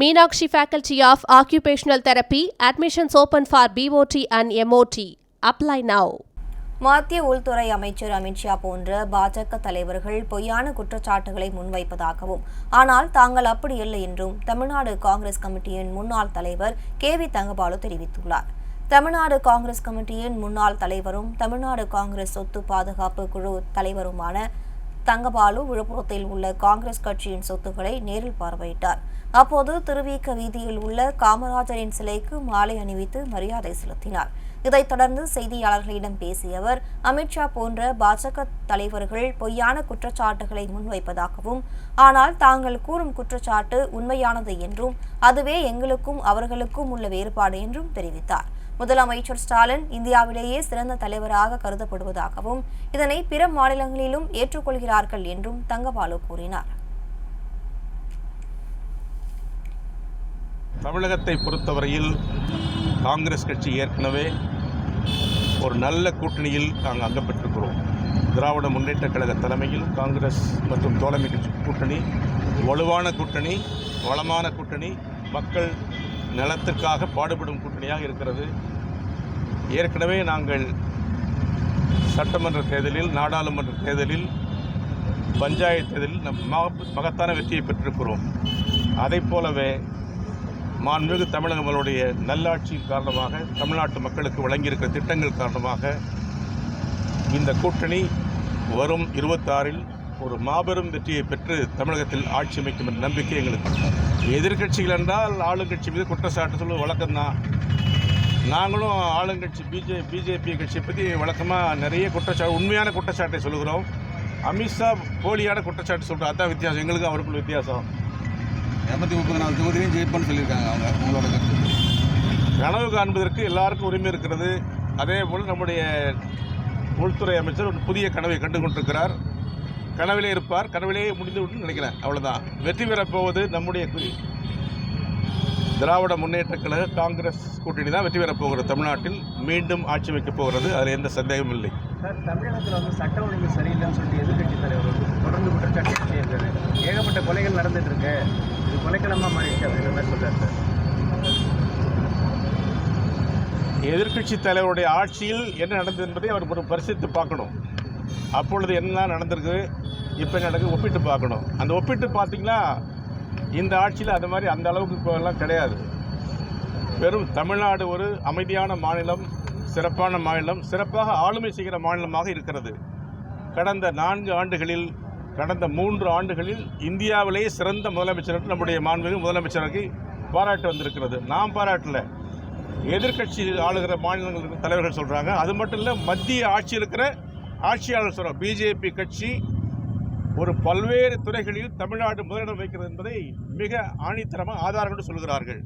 Meenakshi faculty of occupational therapy admissions open for BOT and MOT apply now மத்திய உள்துறை அமைச்சர் அமித்ஷா போன்ற பாஜக தலைவர்கள் பொய்யான குற்றச்சாட்டுகளை முன்வைப்பதாகவும் ஆனால் தாங்கள் அப்படி இல்லை என்றும் தமிழ்நாடு காங்கிரஸ் கமிட்டியின் முன்னாள் தலைவர் கே வி தங்கபாலு தெரிவித்துள்ளார். தமிழ்நாடு காங்கிரஸ் கமிட்டியின் முன்னாள் தலைவரும் தமிழ்நாடு காங்கிரஸ் சொத்து பாதுகாப்பு குழு தலைவருமான தங்கபாலு விழுப்புரத்தில் உள்ள காங்கிரஸ் கட்சியின் சொத்துக்களை நேரில் பார்வையிட்டார். அப்போது திருவிக வீதியில் உள்ள காமராஜரின் சிலைக்கு மாலை அணிவித்து மரியாதை செலுத்தினார். இதைத் தொடர்ந்து செய்தியாளர்களிடம் பேசிய அவர் அமித்ஷா போன்ற பாஜக தலைவர்கள் பொய்யான குற்றச்சாட்டுகளை முன்வைப்பதாகவும் ஆனால் தாங்கள் கூறும் குற்றச்சாட்டு உண்மையானது என்றும் அதுவே எங்களுக்கும் அவர்களுக்கும் உள்ள வேறுபாடு என்றும் தெரிவித்தார். முதலமைச்சர் ஸ்டாலின் இந்தியாவிலேயே சிறந்த தலைவராக கருதப்படுவதாகவும் இதனை பிற மாநிலங்களிலும் ஏற்றுக்கொள்கிறார்கள் என்றும் தங்கபாலு கூறினார். தமிழகத்தை பொறுத்தவரையில் காங்கிரஸ் கட்சி ஏற்கனவே ஒரு நல்ல கூட்டணியில் நாங்கள் அங்கப்பெற்றிருக்கிறோம் திராவிட முன்னேற்றக் கழக தலைமையில் காங்கிரஸ் மற்றும் தோழமை கட்சி கூட்டணி வலுவான கூட்டணி வளமான கூட்டணி மக்கள் நலத்திற்காக பாடுபடும் கூட்டணியாக இருக்கிறது. ஏற்கனவே நாங்கள் சட்டமன்ற தேர்தலில் நாடாளுமன்ற தேர்தலில் பஞ்சாயத்து தேர்தலில் நம் மகத்தான வெற்றியை பெற்றிருக்கிறோம். அதை போலவே மாண்புமிகு தமிழக மக்களுடைய நல்லாட்சியின் காரணமாக தமிழ்நாட்டு மக்களுக்கு வழங்கியிருக்கிற திட்டங்கள் காரணமாக இந்த கூட்டணி வரும் இருபத்தாறில் ஒரு மாபெரும் வெற்றியை பெற்று தமிழகத்தில் ஆட்சி அமைக்கும் என்ற நம்பிக்கை எங்களுக்கு. எதிர்க்கட்சிகள் என்றால் ஆளுங்கட்சி மீது குற்றச்சாட்டு சொல்வது வழக்கம்தான். நாங்களும் ஆளுங்கட்சி பிஜே பிஜேபி கட்சியை பற்றி வழக்கமாக நிறைய குற்றச்சாட்டு உண்மையான குற்றச்சாட்டை சொல்லுகிறோம். அமித்ஷா போலியான குற்றச்சாட்டு சொல்கிறோம் அதான் வித்தியாசம். எங்களுக்கும் அவருக்குள்ள வித்தியாசம். இரநூத்தி முப்பத்தி நாலு தொகுதியிலையும் ஜெயிப்போம்னு சொல்லியிருக்காங்க அவங்க உங்களோட கருத்து. கனவு காண்பதற்கு எல்லாருக்கும் உரிமை இருக்கிறது. அதே போல் நம்முடைய உள்துறை அமைச்சர் ஒரு புதிய கனவை கண்டு கொண்டிருக்கிறார் கனவிலே இருப்பார் கனவிலேயே முடிந்து விட்டு நினைக்கிறேன். அவ்வளவுதான். வெற்றி பெறப் போவது நம்முடைய குறி திராவிட முன்னேற்றக் கழக காங்கிரஸ் கூட்டணி தான் வெற்றி பெறப் போகிறது. தமிழ்நாட்டில் மீண்டும் ஆட்சி வைக்கப் போகிறது. அதில் எந்த சந்தேகமும் இல்லை. சார் தமிழகத்தில் வந்து சட்ட ஒழுங்கு சரியில்லைன்னு சொல்லிட்டு எதிர்கட்சி தலைவர் வந்து தொடர்ந்து குற்றச்சாட்டு செய்யிருக்காரு ஏகப்பட்ட கொலைகள் நடந்துட்டு இருக்கு. இது கொலைக்களமாக மாறிடுச்சு அப்படின்ற மாதிரி சொல்றாரு சார்? எதிர்க்கட்சி தலைவருடைய ஆட்சியில் என்ன நடந்தது என்பதை அவர் ஒரு பரிசித்து பார்க்கணும். அப்பொழுது என்ன நடந்திருக்கு? இப்போ நடக்குது? ஒப்பிட்டு பார்க்கணும். அந்த ஒப்பிட்டு பார்த்தீங்கன்னா இந்த ஆட்சியில் அது மாதிரி அந்த அளவுக்கு இப்போலாம் கிடையாது. வெறும் தமிழ்நாடு ஒரு அமைதியான மாநிலம் சிறப்பான மாநிலம் சிறப்பாக ஆளுமை செய்கிற மாநிலமாக இருக்கிறது. கடந்த நான்கு ஆண்டுகளில் கடந்த மூன்று ஆண்டுகளில் இந்தியாவிலேயே சிறந்த முதலமைச்சர் நம்முடைய மாண்புமிகு முதலமைச்சருக்கு பாராட்டு வந்திருக்கிறது. நாம் பாராட்டல. எதிர்கட்சி ஆளுகிற மாநிலங்கள் தலைவர்கள் சொல்கிறாங்க அது மட்டும் இல்லை மத்திய ஆட்சி இருக்கிற ஆட்சியாளர் சொல்கிறோம் பிஜேபி கட்சி ஒரு பல்வேறு துறைகளில் தமிழ்நாடு முதலிடம் வைக்கிறது என்பதை மிக ஆணித்தரமாக ஆதாரம் கொண்டு சொல்கிறார்கள்.